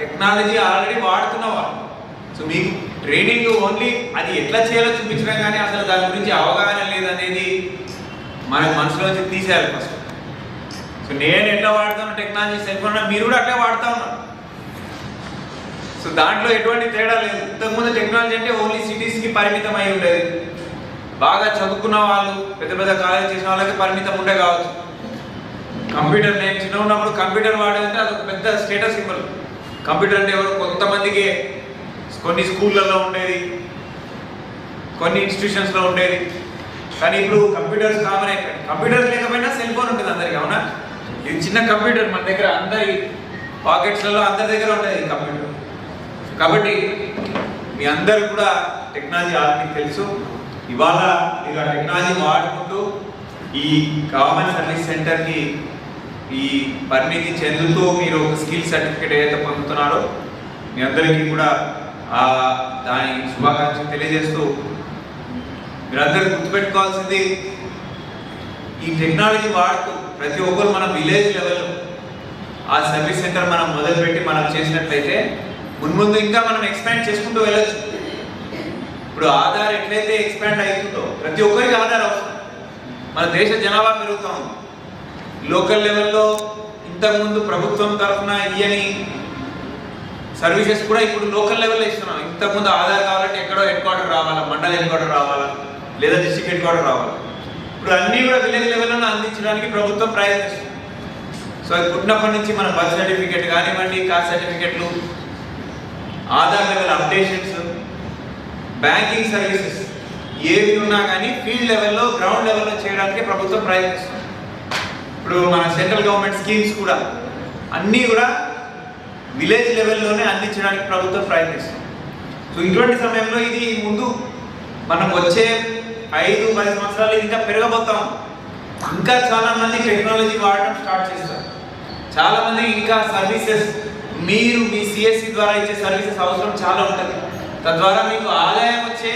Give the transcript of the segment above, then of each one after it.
Technology already వాడుతున్నవా? So మీకు training only అది ఎట్లా చేయాలో చూపించడం కానీ అసలు దాని గురించి అవగాహన లేదనేది మన మనసులోంచి తీసేయాలి ఫస్ట్ సో నేను ఎట్లా వాడుతాను టెక్నాలజీ సెల్ ఫోన్ మీరు కూడా అట్లే వాడుతా ఉన్నారు. సో దాంట్లో ఎటువంటి తేడా లేదు. ఇంతకుముందు టెక్నాలజీ అంటే ఓన్లీ సిటీస్కి పరిమితం అయి ఉండేది. బాగా చదువుకున్న వాళ్ళు పెద్ద పెద్ద కాలేజ్ చేసిన వాళ్ళకి పరిమితం ఉండే కావచ్చు. కంప్యూటర్ నేను చిన్న ఉన్నప్పుడు కంప్యూటర్ వాడేదంటే అదొక పెద్ద స్టేటస్ సింబల్ కంప్యూటర్ అంటే ఎవరు? కొంతమందికి కొన్ని స్కూళ్ళల్లో ఉండేది కొన్ని ఇన్స్టిట్యూషన్స్లో ఉండేది. కానీ ఇప్పుడు కంప్యూటర్స్ కామన్ అయిపోయాయి కంప్యూటర్స్ లేకపోయినా సెల్ ఫోన్ ఉంటుంది అందరికి అవునా? ఇది చిన్న కంప్యూటర్ మన దగ్గర అందరి పాకెట్స్లలో అందరి దగ్గర ఉండేది కంప్యూటర్. కాబట్టి మీ అందరు కూడా టెక్నాలజీ ఆల్రెడీ తెలుసు. ఇవాళ మీరు ఆ టెక్నాలజీ వాడుకుంటూ ఈ గవర్నమెంట్ సర్వీస్ సెంటర్కి ఈ పరిణితి చెందుతూ మీరు ఒక స్కిల్ సర్టిఫికేట్ ఏదైతే పొందుతున్నారో మీ అందరికీ కూడా దాని శుభాకాంక్షలు తెలియజేస్తూ మీరందరూ గుర్తుపెట్టుకోవాల్సింది ఈ టెక్నాలజీ వాడుతూ ప్రతి ఒక్కరు మన విలేజ్ లెవెల్ ఆ సర్వీస్ సెంటర్ మనం మొదలుపెట్టి మనం చేసినట్లయితే మున్ముందు ఇంకా మనం ఎక్స్పాండ్ చేసుకుంటూ వెళ్ళచ్చు. ఇప్పుడు ఆధార్ ఎట్లయితే ఎక్స్పాండ్ అవుతుందో ప్రతి ఒక్కరికి ఆధార్ అవసరం. మన దేశ జనాభా పెరుగుతూ ఉంది. లోకల్ లెవెల్లో ఇంతకుముందు ప్రభుత్వం తరఫున ఇయని సర్వీసెస్ కూడా ఇప్పుడు లోకల్ లెవెల్లో ఇస్తున్నాం. ఇంతకుముందు ఆధార్ కావాలంటే ఎక్కడో హెడ్ క్వార్టర్ రావాలా మండల హెడ్ క్వార్టర్ రావాలా లేదా డిస్టిక్ హెడ్ క్వార్టర్ రావాలా. ఇప్పుడు అన్నీ కూడా విలేజ్ లెవెల్లో అందించడానికి ప్రభుత్వం ప్రయత్నిస్తుంది. సో అది పుట్టినప్పటి నుంచి మన బర్త్ సర్టిఫికేట్ కానివ్వండి కాస్ట్ సర్టిఫికెట్లు Aadhaar level updations banking services ఏవి ఉన్నా కానీ ఫీల్డ్ లెవెల్లో గ్రౌండ్ లెవెల్లో చేయడానికి ప్రభుత్వం ప్రయత్నిస్తుంది. ఇప్పుడు మన సెంట్రల్ గవర్నమెంట్ స్కీమ్స్ కూడా అన్నీ కూడా విలేజ్ లెవెల్లోనే అందించడానికి ప్రభుత్వం ప్రయత్నిస్తుంది. సో ఇటువంటి సమయంలో ఇది ముందు మనం వచ్చే ఐదు పది సంవత్సరాలు ఇంకా పెరగబోతాం. ఇంకా చాలా మంది టెక్నాలజీ వాడడం స్టార్ట్ చేస్తారు. చాలా మంది ఇంకా సర్వీసెస్ మీరు మీ సిఎస్సి ద్వారా ఇచ్చే సర్వీసెస్ అవసరం చాలా ఉంటుంది. తద్వారా మీకు ఆదాయం వచ్చే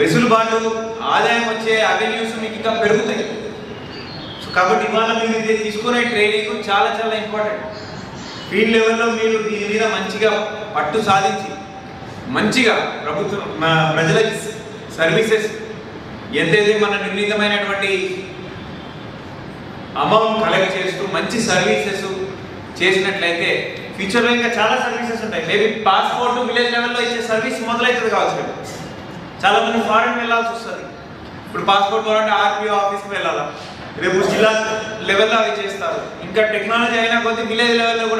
వెసులుబాటు ఆదాయం వచ్చే అవెన్యూస్ మీకు ఇంకా పెరుగుతాయి. కాబట్టి ఇవాళ మీరు ఇది తీసుకునే ట్రైనింగ్ చాలా చాలా ఇంపార్టెంట్ ఫీల్డ్ లెవెల్లో మీరు దీని మీద మంచిగా పట్టు సాధించి మంచిగా ప్రభుత్వం మా ప్రజలకి సర్వీసెస్ ఎంతైతే మన నిర్ణీతమైనటువంటి అమౌంట్ కలెక్ట్ చేస్తూ మంచి సర్వీసెస్ చేసినట్లయితే ఫ్యూచర్లో ఇంకా చాలా సర్వీసెస్ ఉంటాయి. మేబీ పాస్పోర్ట్ విలేజ్ లెవెల్లో ఇచ్చే సర్వీస్ మొదలవుతుంది కావచ్చు చాలా మంది ఫారెన్ వెళ్ళాల్సి వస్తుంది. ఇప్పుడు పాస్పోర్ట్ కావాలంటే ఆర్పిఓ ఆఫీస్కి వెళ్ళాలా? రేపు జిల్లా లెవెల్లో అవి చేస్తారు. ఇంకా టెక్నాలజీ అయినా కొద్ది విలేజ్ లెవెల్లో కూడా